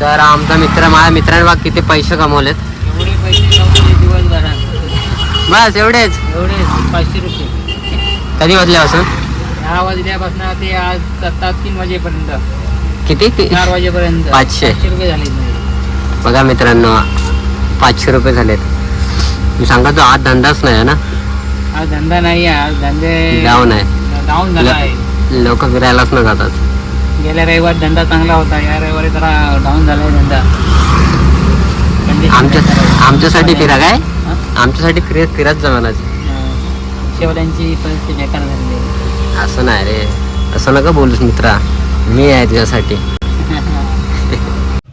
तर आमचा मित्र माझ्या मित्राने बघ किती पैसे कमवलेत. एवढे पैसे कमवले दिवसभरात. बस एवढेच? एवढे पाचशे रुपये. कधी वाजल्यापासून? दहा वाजल्यापासून ते आज सत्ता तीन वाजेपर्यंत. किती? चार वाजेपर्यंत. पाचशे. रुपये झाले बघा मित्रांनो पाचशे रुपये झालेत. मी सांगा तो आज धंदाच नाही आहे ना? आज धंदा नाही आहे आज धंदे डाऊन आहे. डाऊन झाला आहे. लोक फिरायलाच न जातात. गेल्या रविवार धंदा चांगला होता. या रविवारी जरा डाऊन झाला आहे धंदा आमच्या. आमच्यासाठी फिरा काय? आमच्यासाठी फिरत फिरत जमानाच अं, शेवल्यांची परिस्थिती बेकार झालेली आहे. असं नाही रे. असं नका बोलूस मित्रा. मी आहे तुझ्यासाठी.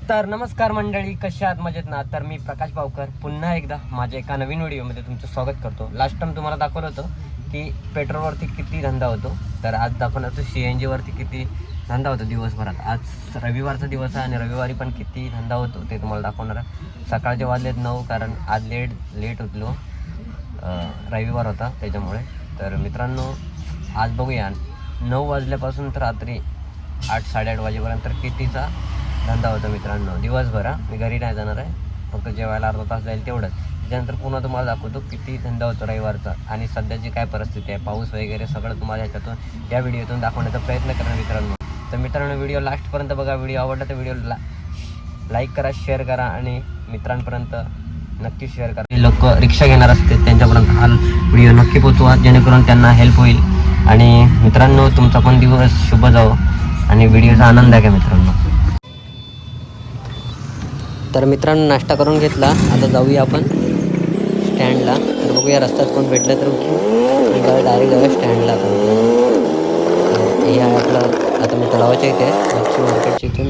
तर नमस्कार मंडळी कशा आहात? मजेत ना? तर मी प्रकाश भावकर. पुन्हा एकदा माझ्या एका नवीन व्हिडिओमध्ये तुमचं स्वागत करतो. लास्ट टाइम तुम्हाला दाखवलं होतं की पेट्रोलवरती किती धंदा होतो. तर आज दाखवणार होतो सी एन जीवरती किती धंदा होतो दिवसभरात. आज रविवारचा दिवस आहे आणि रविवारी पण किती धंदा होतो ते तुम्हाला दाखवणार सकाळचे वाजलेत नऊ कारण आज लेट लेट उठलो. रविवार होता त्याच्यामुळे. तर मित्रांनो आज बघूया. नऊ वाजल्यापासून तर रात्री आठ साडेआठ वाजेपर्यंत तर कितीचा धंदा होता मित्रांनो. दिवसभर हा. मी घरी नाही जाणार आहे. फक्त जेवायला अर्धा तास जाईल तेवढंच. त्याच्यानंतर पुन्हा तुम्हाला दाखवतो किती धंदा होतो रविवारचा आणि सध्याची काय परिस्थिती आहे. पाऊस वगैरे सगळं तुम्हाला ह्याच्यातून या व्हिडिओतून दाखवण्याचा प्रयत्न करा मित्रांनो. तर मित्रांनो व्हिडिओ लास्टपर्यंत बघा. व्हिडिओ आवडला तर व्हिडिओ ला लाईक करा शेअर करा आणि मित्रांपर्यंत नक्की शेअर करा. लोक रिक्षा घेणार असते त्यांच्यापर्यंत हा व्हिडिओ नक्की पोचवा जेणेकरून त्यांना हेल्प होईल. आणि मित्रांनो तुमचा पण दिवस शुभ जावो आणि व्हिडिओचा आनंद आहे मित्रांनो. तर मित्रांनो नाश्ता करून घेतला. आता जाऊया आपण स्टँडला तर बघूया रस्त्यात कोण भेटलं तर डायरेक्ट जाऊया स्टँडला आपण. हे आहे आता मी तलावाच्या इथे मच्छी मार्केटच्या इथून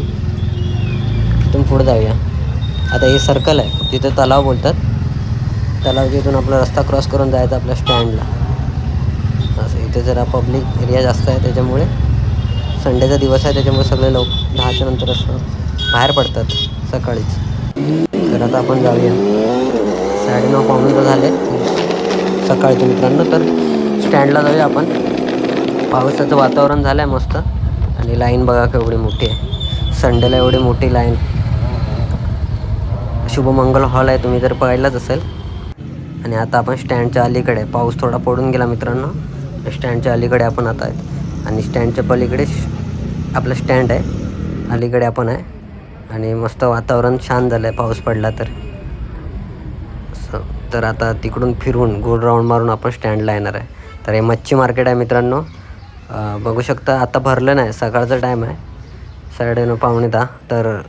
तिथून पुढे जाऊया. आता हे सर्कल आहे. तिथं तलाव बोलतात. तलावच्या इथून आपला रस्ता क्रॉस करून जायचा आपल्या स्टँडला असं इथे जरा पब्लिक एरिया जास्त आहे. त्याच्यामुळे संडेचा दिवस आहे. त्याच्यामुळे सगळे लोक दहाच्या नंतर असं बाहेर पडतात सकाळीच. तर आता आपण जाऊया. साडेनऊ पावणे तर झाले. सकाळचे मित्रांनो तर स्टँडला जाऊया आपण. पावसाचं वातावरण झालं आहे मस्त. आणि लाईन बघा का एवढी मोठी आहे. संडेला एवढी मोठी लाईन शुभमंगल हॉल आहे तुम्ही जर पाहिलाच असेल. आणि आता आपण स्टँडच्या अलीकडे पाऊस थोडा पडून गेला मित्रांनो. स्टँडच्या अलीकडे आपण आता आहे. आणि स्टँडच्या पलीकडे आपलं स्टँड आहे. अलीकडे आपण आहे. आणि मस्त वातावरण छान झालं आहे पाऊस पडला तर. असं. तर आता तिकडून फिरून गोल राऊंड मारून आपण स्टँडला येणार आहे. तर हे मच्छी मार्केट आहे मित्रांनो. बघू शकता आता भरलं नाही. सकाळचा टाईम आहे. साडेनऊ पावणे दहा. तर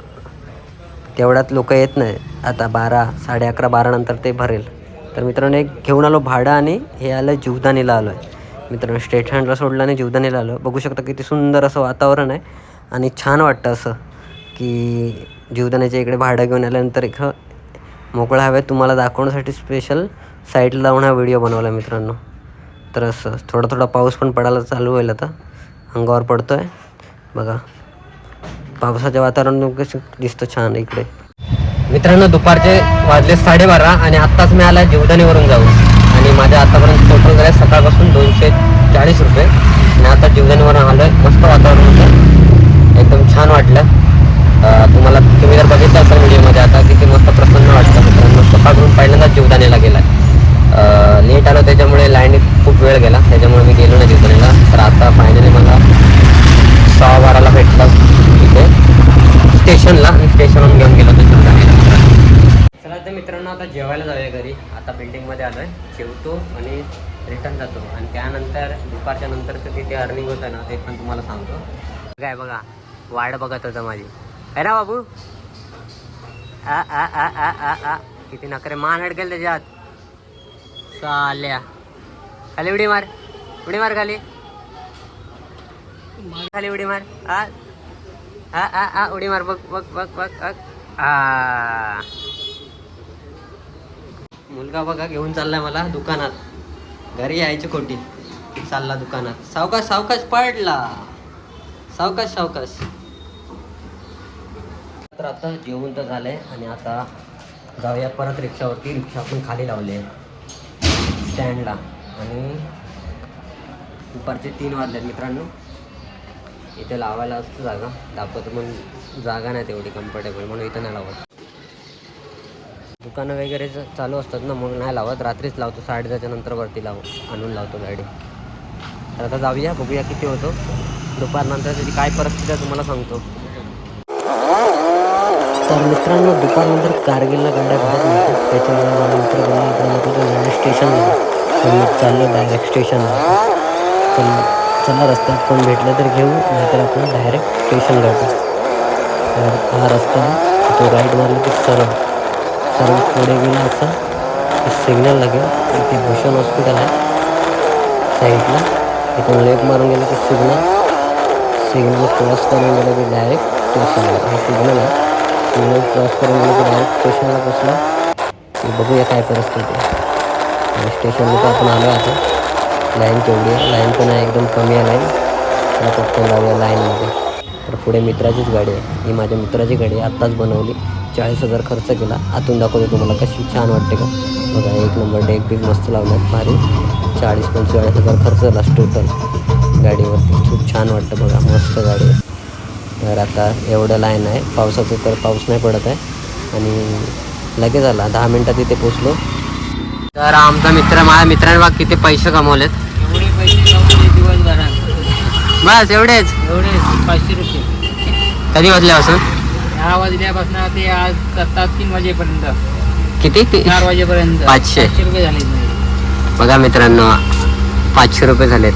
तेवढ्यात लोक येत नाही. आता बारा साडे अकरा बारानंतर ते भरेल. तर मित्रांनो एक घेऊन आलो भाडं आणि हे आलं जीवदानीला आलो आहे मित्रांनो स्टेट हँडला सोडलं आणि जीवदानीला आलो बघू शकता किती सुंदर असं वातावरण आहे आणि छान वाटतं असं की जीवदानीच्या इकडे भाडं घेऊन आल्यानंतर एक मोकळं हवेत. तुम्हाला दाखवण्यासाठी स्पेशल साईडला लावून हा व्हिडिओ बनवला मित्रांनो. तर असं थोडा थोडा पाऊस पण पडायला चालू होईल आता. अंगावर पडतो आहे बघा. पावसाचं वातावरण कसं दिसतं छान इकडे. मित्रांनो दुपारचे वाजले साडेबारा आणि आत्ताच मी आला जीवदानीवरून जाऊन. आणि माझ्या आतापर्यंत टोटल झाले सकाळपासून दोनशे चाळीस रुपये. आणि आता जीवदानीवरून आलो आहे मस्त वातावरण होतं. एकदम छान वाटलं. तुम्हाला तुम्ही जर बघितलं असेल व्हिडिओमध्ये आता किती मस्त प्रसन्न वाटतं मित्रांनो. सकाळपासून पहिल्यांदाच जीवदानीला गेला लेट आलो त्याच्यामुळे लाईन खूप वेळ गेला त्याच्यामुळे मी गेलो नाही जीवदानीला तर आता फायनली मला सहा बाराला भेटला इथे. स्टेशनला आणि स्टेशनवरून घेऊन गेलो होतो चला तर मित्रांनो आता जेवायला जाऊया घरी. आता बिल्डिंगमध्ये आलो आहे जेवतो आणि रिटर्न जातो. आणि त्यानंतर दुपारच्या नंतरचं किती अर्निंग होतं ना ते पण तुम्हाला सांगतो. काय बघा वाढ बघत होतं माझी. आहे ना बाबू! आ आ आ आ आ आ. किती नकरे मान अडकेल त्याच्यात. चाल्या. खाली उडी मार. उडी मार खाली. खाली उडी मार. आ. आ आ आ उडी मार. बघ बघ बघ बघ बघ. आ. मुलगा बघा घेऊन चाललाय मला दुकानात. घरी यायची खोटी. चालला दुकानात. सावकाश सावकाश पडला. सावकाश सावकाश. तर आता जेवण तर झालंय आणि आता जाऊया परत रिक्षावरती. रिक्षा आपण खाली लावले स्टँडला आणि दुपारचे तीन वाजले मित्रांनो. इथे लावायला असतं जागा. दाखवतो पण जागा नाही तेवढी कम्फर्टेबल म्हणून इथं नाही लावत. दुकानं वगैरे चालू असतात ना मग नाही लावत. रात्रीच लावतो साडेदहाच्या नंतर वरती लाव आणून लावतो गाडी. तर आता जाऊया बघूया किती होतो. दुपारनंतर त्याची काय परिस्थिती आहे तुम्हाला सांगतो. तर मित्रांनो दुपारनंतर कारगिलला गाड्या बाहेर मिळतात त्याच्यामुळे मला मित्र बोलला आपण स्टेशनला तर चाललो डायरेक्ट स्टेशनला तर चला रस्त्यात कोण भेटलं तर घेऊ नाहीतर आपण डायरेक्ट स्टेशन जातो तर हा रस्ता तो राईट मारला की सरळ. सरळ पुढे गेला असा. सिग्नल लागेल. इथे भूषण हॉस्पिटल आहे. साईडला. इथून लेफ्ट मारून गेलं की सिग्नल सिग्नल क्रॉस करून गेलं की डायरेक्ट स्टेशनला हे सिग्नल आहे. सिग्नल क्रॉस करून गेलं की डायरेक्ट स्टेशनला पोचलं बघूया काय परिस्थिती स्टेशनला तर आपण आलो आता. लाईन केवढी आहे. लाईन पण आहे एकदम कमी आहे लाईन त्याला पटकन जाऊया लाईनमध्ये तर पुढे मित्राचीच गाडी आहे. ही माझ्या मित्राची गाडी आहे. आत्ताच बनवली. चाळीस हजार खर्च केला. आतून दाखवतो तुम्हाला कशी छान वाटते का? बघा एक नंबर डेक बिग मस्त लावल्यात भारी. चाळीस पंचेचाळीस हजार खर्च झाला टोटल गाडीवरती. खूप छान वाटतं बघा. मस्त गाडी आहे. तर आता एवढं लाईन आहे. पावसाचं तर पाऊस नाही पडत आहे. आणि लगेच आला. दहा मिनटात इथे पोचलो तर आमचा मित्र माझ्या मित्रांनी बघ किती पैसे कमवलेत. एवढे पैसे लावले दिवसभरात. बस एवढेच? एवढे पाचशे रुपये. कधी वाजल्यापासून? दहा वाजल्यापासून ते आज सात तीन वाजेपर्यंत. किती? ते चार वाजेपर्यंत. पाचशे. रुपये झाले. बघा मित्रांनो पाचशे रुपये झालेत.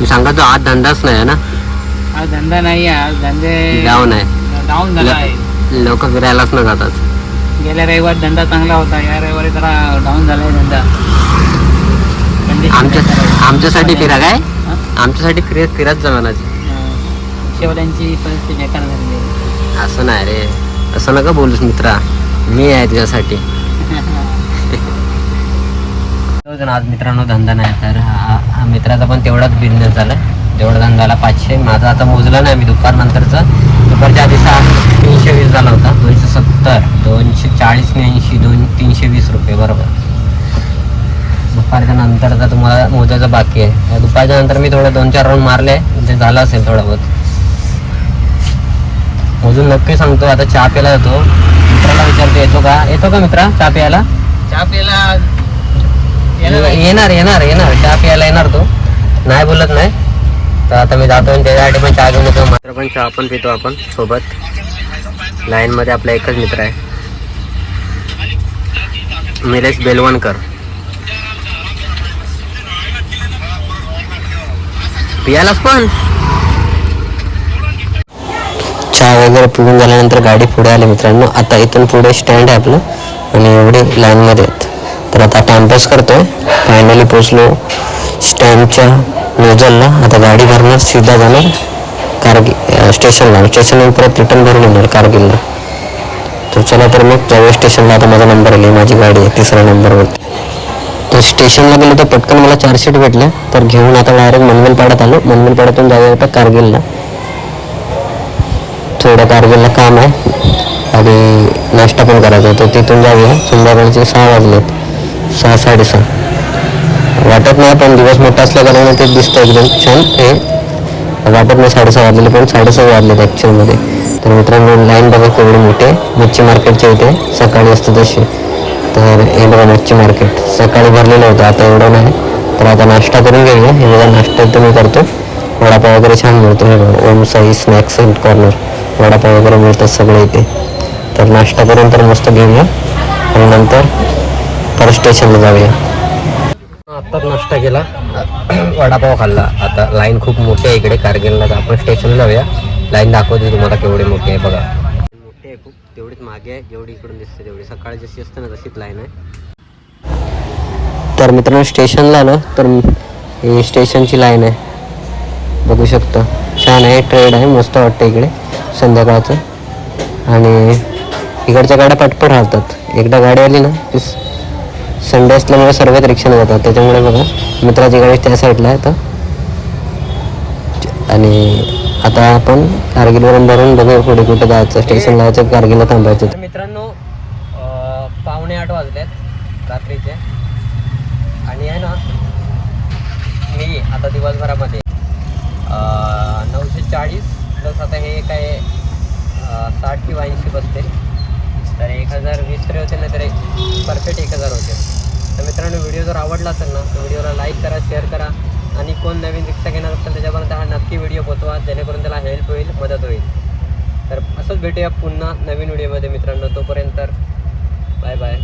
मी सांगा तो आज धंदाच नाही आहे ना? आज धंदा नाही आहे, आज धंदे डाऊन आहे. डाऊन झाला आहे. लोक फिरायलाच न जातात. गेल्या रविवार धंदा चांगला होता या रविवारी जरा डाऊन झालाय धंदा. आमच्या. आमच्यासाठी फिरा काय? आमच्यासाठी फिरत फिरत जमानाची रिक्षावाल्यांची परिस्थिती बेकार. असं नाही रे. असं नका बोलूस मित्रा. मी आहे तुझ्यासाठी. आज मित्रांनो धंदा नाही तर हा मित्राचा पण तेवढाच बिझनेस झाला तेवढा धंदा झाला पाचशे. माझा आता मोजला नाही मी दुपारनंतरचा दुपारच्या आधी सहा तीनशे वीस झाला होता. दोनशे सत्तर दोनशे चाळीस ऐंशी दोन तीनशे वीस रुपये बरोबर. दुपारच्या नंतरचा तुम्हाला मोजायचं बाकी आहे. दुपारच्या नंतर मी थोडं दोन चार राऊंड मारले. ते झालं असेल थोडं बहुत. मोजून नक्की सांगतो आता चहा प्यायला जातो. मित्राला विचारतो येतो का? येतो का मित्रा चहा प्यायला? चहा प्यायला येणार. येणार येणार. चहा प्यायला येणार तो. नाही बोलत नाही. तर आता मी जातो आणि त्याच्यासाठी पण चहा घेऊन येतो. मात्र पण चहा पण पितो आपण सोबत. लाईन मध्ये आपला एकच मित्र आहे. निलेश बेलवणकर. पियालाच पण. चहा वगैरे पिऊन झाल्यानंतर गाडी पुढे आली मित्रांनो. आता इथून पुढे स्टँड आहे आपलं आणि एवढे लाईनमध्ये आहेत. तर आता टाइमपास करतोय. फायनली पोचलो स्टँडच्या नोजलला आता गाडी भरणार सीधा जाणार कारगिल स्टेशनला स्टेशनवर परत रिटर्न भरून येणार कारगिलला. तर चला तर मग जाऊया स्टेशनला आता माझा नंबर आली माझी गाडी आहे तिसऱ्या नंबरवरती तर स्टेशनला गेलो तर पटकन मला चार सीट भेटल्या तर घेऊन आता डायरेक्ट मनवेलपाड्यात आलो. मनवेलपाड्यातून जाऊया आता कारगिलला. थोडं कारगिलला काम आहे. आणि नाश्ता पण करायचा आहे तर तिथून जाऊया. संध्याकाळचे सहा वाजलेत. सहा साडेसहा. वाटत नाही पण दिवस मोठा असल्या कारणाने ते दिसतं एकदम छान. हे वाटत नाही साडेसहा वाजलेले पण साडेसहा वाजलेत ॲक्च्युअलमध्ये तर मित्रांनो लाईन बघा केवढी मोठे. मच्छी मार्केटच्या इथे. सकाळी असतं तशी तर हे बघा मच्छी मार्केट सकाळी भरलेलं होतं आता एवढं नाही. तर आता नाश्ता करून घेऊया. हे बघा नाश्ता तर मी करतो. वडापाव वगैरे छान मिळतो. हे बघा Om Sai snacks and corner vada pav वगैरे मिळतात सगळे इथे. तर नाश्ता करून तर मस्त घेऊया. आणि नंतर परत स्टेशनला जाऊया. आत्ताच नाश्ता केला. वडापाव खाल्ला. आता लाईन खूप मोठी आहे इकडे. कारगिलला तर आपण स्टेशनला जाऊया. लाईन दाखवते तुम्हाला केवढी मोठी आहे. बघा. मोठी आहे खूप. तेवढीच मागे आहे. जेवढी इकडून दिसते तेवढी. सकाळी जशी असते ना तशीच लाईन आहे. तर मित्रांनो स्टेशनला आलं तर ही स्टेशनची लाईन आहे. बघू शकता. छान आहे ट्रेड आहे मस्त वाटतं इकडे संध्याकाळचं. आणि इकडच्या गाड्या पटपट राहतात एकदा गाडी आली ना की संडे असल्यामुळे सर्वच रिक्षाने जातात. त्याच्यामुळे बघा मित्राची गाडी त्या साईडला आहे तर आणि आता आपण कारगिलवरून भरून बघू पुढे कुठे जायचं. स्टेशनला जायचं कारगिलला थांबायचं. मित्रांनो पावणे आठ वाजलेत रात्रीचे आणि आहे ना मी आता दिवसभरामध्ये. नऊशे चाळीस प्लस आता हे काय साठ किंवा ऐंशी बसते. तर एक हजार वीस तरी होते ना तर परफेक्ट एक हजार होते तर मित्रांनो व्हिडिओ जर आवडला असेल ना तर व्हिडिओला लाईक करा शेअर करा. आणि कोण नवीन रिक्षा घेणार असेल त्याच्यापर्यंत हा नक्की व्हिडिओ पोचवा जेणेकरून त्याला हेल्प होईल मदत होईल. तर असंच भेटूया पुन्हा नवीन व्हिडिओमध्ये मित्रांनो तोपर्यंत बाय बाय